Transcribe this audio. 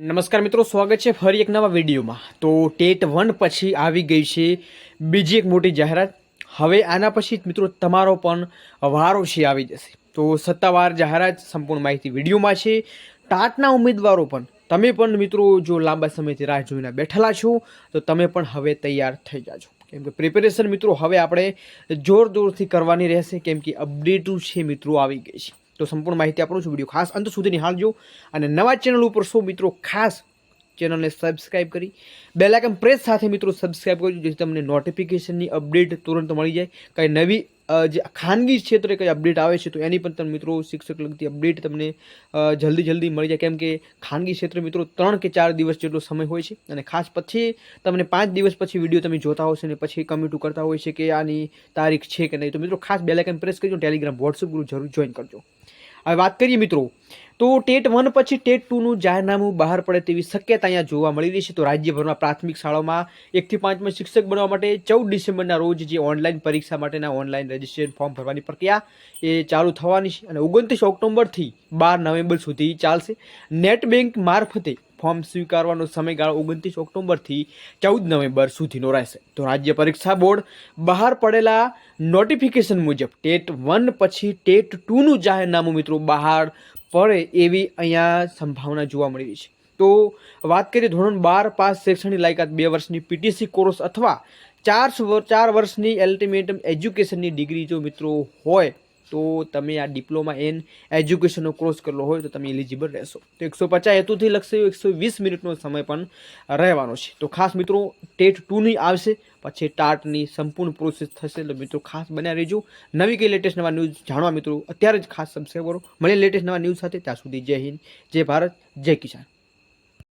નમસ્કાર મિત્રો, સ્વાગત છે ફરી એક નવા વિડીયોમાં. તો ટેટ વન પછી આવી ગઈ છે બીજી એક મોટી જાહેરાત. હવે આના પછી મિત્રો તમારો પણ વારો છે આવી જશે. તો સત્તાવાર જાહેરાત સંપૂર્ણ માહિતી વિડીયોમાં છે. ટાટના ઉમેદવારો પણ. તમે પણ મિત્રો જો લાંબા સમયથી રાહ જોઈને બેઠેલા છો, તો તમે પણ હવે તૈયાર થઈ જાજો. કેમ કે પ્રિપેરેશન મિત્રો હવે આપણે જોર જોરથી કરવાની રહેશે, કેમ કે અપડેટો છે મિત્રો આવી ગઈ છે. તો સંપૂર્ણ માહિતી આપણું છું, વીડિયો ખાસ અંત સુધી નિહાળજો અને નવા ચેનલ ઉપર શું મિત્રો, ખાસ ચેનલને સબસ્ક્રાઇબ કરી બેલ આઇકન પ્રેસ સાથે મિત્રો સબસ્ક્રાઇબ કરજો, જેથી તમને નોટિફિકેશનની અપડેટ તુરંત મળી જાય. કંઈ નવી જે ખાનગી ક્ષેત્રે કંઈ અપડેટ આવે છે, તો એની પણ તમે મિત્રો શિક્ષક લગતી અપડેટ તમને જલ્દી જલ્દી મળી જાય. કેમ કે ખાનગી ક્ષેત્રે મિત્રો ત્રણ કે ચાર દિવસ જેટલો સમય હોય છે. અને ખાસ પછી તમને પાંચ દિવસ પછી વીડિયો તમે જોતા હોય છે અને પછી કમેન્ટો કરતા હોય છે કે આની તારીખ છે કે નહીં, તો મિત્રો ખાસ બેલ આઇકન પ્રેસ કરજો ટેલિગ્રામ વોટ્સઅપ ગ્રુપ જરૂર જોઈન કરજો. હવે વાત કરીએ મિત્રો, તો ટેટ વન પછી ટેટ ટુનું જાહેરનામું બહાર પડે તેવી શક્યતા અહીંયા જોવા મળી રહી છે. તો રાજ્યભરમાં પ્રાથમિક શાળાઓમાં એકથી પાંચમાં શિક્ષક બનવા માટે ચૌદ ડિસેમ્બરના રોજ જે ઓનલાઈન પરીક્ષા માટેના ઓનલાઈન રજિસ્ટ્રેશન ફોર્મ ભરવાની પ્રક્રિયા એ ચાલુ થવાની છે અને ઓગણત્રીસ ઓક્ટોબરથી બાર નવેમ્બર સુધી ચાલશે. નેટ બેંક મારફતે ફોર્મ સ્વીકારવાનો સમયગાળો ઓગણત્રીસ ઓક્ટોબરથી ચૌદ નવેમ્બર સુધીનો રહેશે. તો રાજ્ય પરીક્ષા બોર્ડ બહાર પડેલા નોટિફિકેશન મુજબ ટેટ વન પછી ટેટ ટુનું જાહેરનામું મિત્રો બહાર પડે એવી અહીંયા સંભાવના જોવા મળી રહી છે. તો વાત કરીએ ધોરણ બાર પાસ શૈક્ષણિક લાયકાત બે વર્ષની પીટીસી કોર્સ અથવા ચાર ચાર વર્ષની અલ્ટિમેટમ એજ્યુકેશનની ડિગ્રી જો મિત્રો હોય તો તમે આ ડિપ્લોમા એન એજ્યુકેશનનો કોર્સ કરેલો હોય તો તમે એલિજિબલ રહેશો. તો એકસો પચાસ હેતુથી લગશે એકસો વીસ મિનિટનો સમય પણ રહેવાનો છે. તો ખાસ મિત્રો, ટેટ ટુની આવશે, પછી ટાટની સંપૂર્ણ પ્રોસેસ થશે. એટલે મિત્રો, ખાસ બન્યા રહેજો. નવી કઈ લેટેસ્ટ નવા ન્યૂઝ જાણવા મિત્રો, અત્યારે જ ખાસ સબસ્ક્રાઈબ કરો. મળીએ લેટેસ્ટ નવા ન્યૂઝ સાથે. ત્યાં સુધી જય હિન્દ, જય ભારત, જય કિસાન.